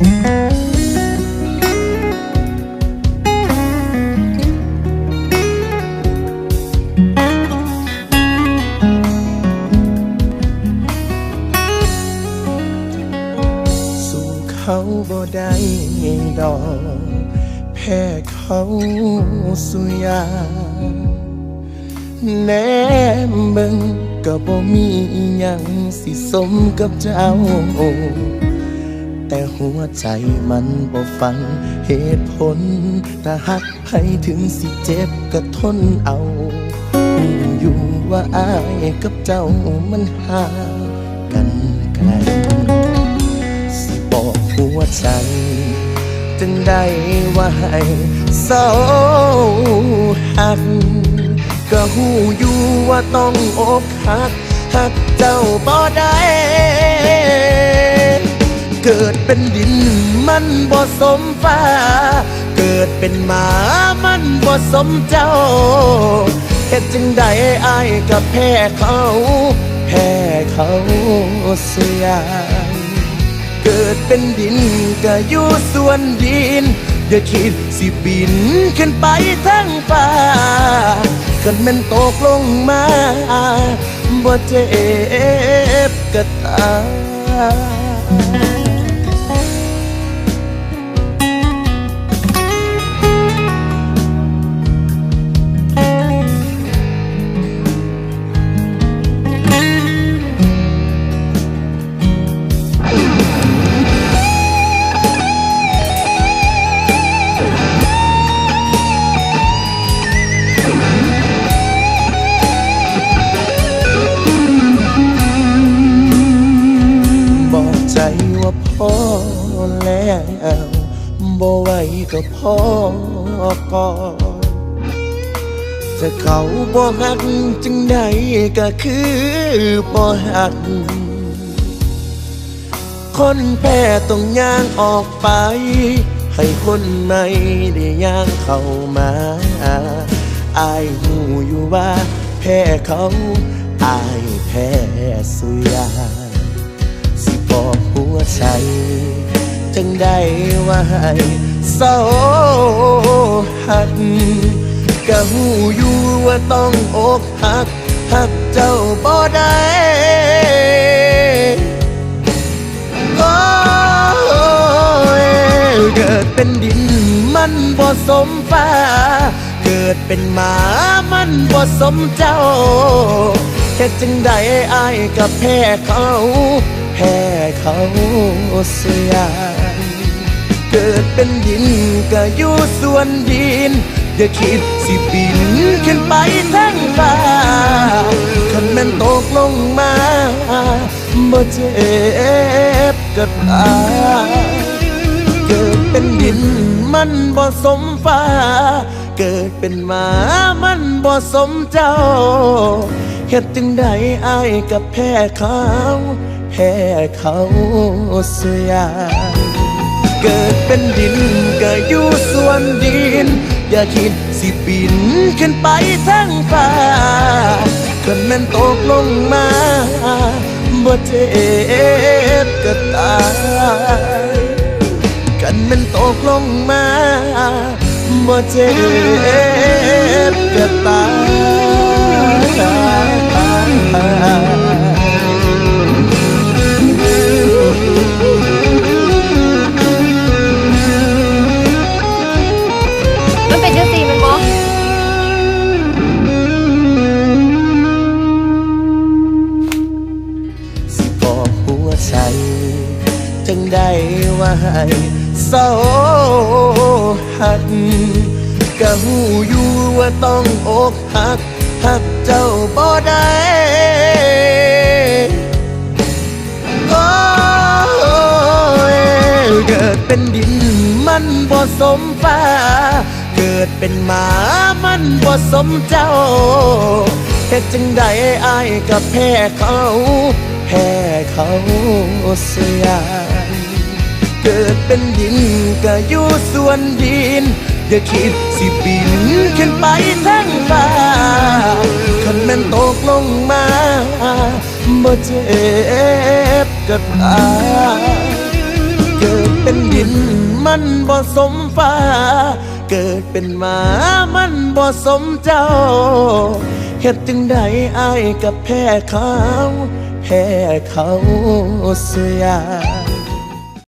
สู้เขาบ่ได้ดอกแพ้เขาสุยาแนมเบิ่งก็บ่มีอิหยังสิสมกับเจ้า แต่หัวใจมันบ่ฟังเหตุผลถ้าหักให้ถึงสิเจ็บก็ทนเอาหูอยู่ว่าอายกับเจ้ามันห่างกันไกลสิบอกหัวใจจึงได้ว่าให้เศร้าหักก็หูอยู่ว่าต้องอกหักหักเจ้าบ่ได้ เกิดเป็นดินมันบ่สมฟ้า เกิดเป็นหมามันบ่สมเจ้าเฮ็ดจึงได้อายกับแพ้เขา แพ้เขาเสียเกิดเป็นดินก็อยู่ส่วนดิน อย่าคิดสิบินขึ้นไปทั้งฟ้ากันแมันตกลงมาบ่เจ็บก็ตาย ไหวก็พอก่อนถ้าเขาบ่หักจึงไดก็คือบ่หัก คนแพ้ต้องย่างออกไป ให้คนใหม่ได้ย่างเข้ามาอายหูอยู่ว่าแพ้เขาอายแพ้สุยาสิบอกหัวใจจึงได้ว่าให้ เศร้าหักก็หูอยู่ว่าต้องอกหักหักเจ้าบ่ได้โอ้ยเกิดเป็นดินมันบ่สมฟ้า เกิดเป็นหมามันบ่สมเจ้าแค่จึงได้อายกับแพ้เขา แพ้เขาเสีย เกิดเป็นดินก็อยู่ส่วนดิน อย่าคิดสิบินขึ้นไปทั้งฟ้าคันแมันตกลงมาบ่เจ็บก็ตายเกิดเป็นดินมันบ่สมฟ้า เกิดเป็นหมามันบ่สมเจ้าเฮ็ดจึงได้อายกับแพ้เขาแพ้เขาเสีย เกิดเป็นดินก็อยู่ส่วนดิน อย่าคิดสิบินขึ้นไปทั้งฟ้าคันแมันตกลงมาบ่เจ็บก็ตายกันแมันตกลงมาบ่เจ็บก็ตาย ได้ว่าให้เศร้าหักก็หูอยู่ว่าต้องอกหักหักเจ้าบ่ได้โอ้ยเกิดเป็นดินมันบ่สมฟ้า เกิดเป็นหมามันบ่สมเจ้าเฮ็ดจึงได้อายกับแพ้เขา แพ้เขาเสีย เกิดเป็นดินก็อยู่ส่วนดิน อย่าคิดสิบินขึ้นไปทั้งฟ้าคันแมันตกลงมาบ่เจ็บก็ตายเกิดเป็นดินมันบ่สมฟ้า เกิดเป็นหมามันบ่สมเจ้าเฮ็ดจึงใดอายกับแพ้เขาแพ้เขาเสีย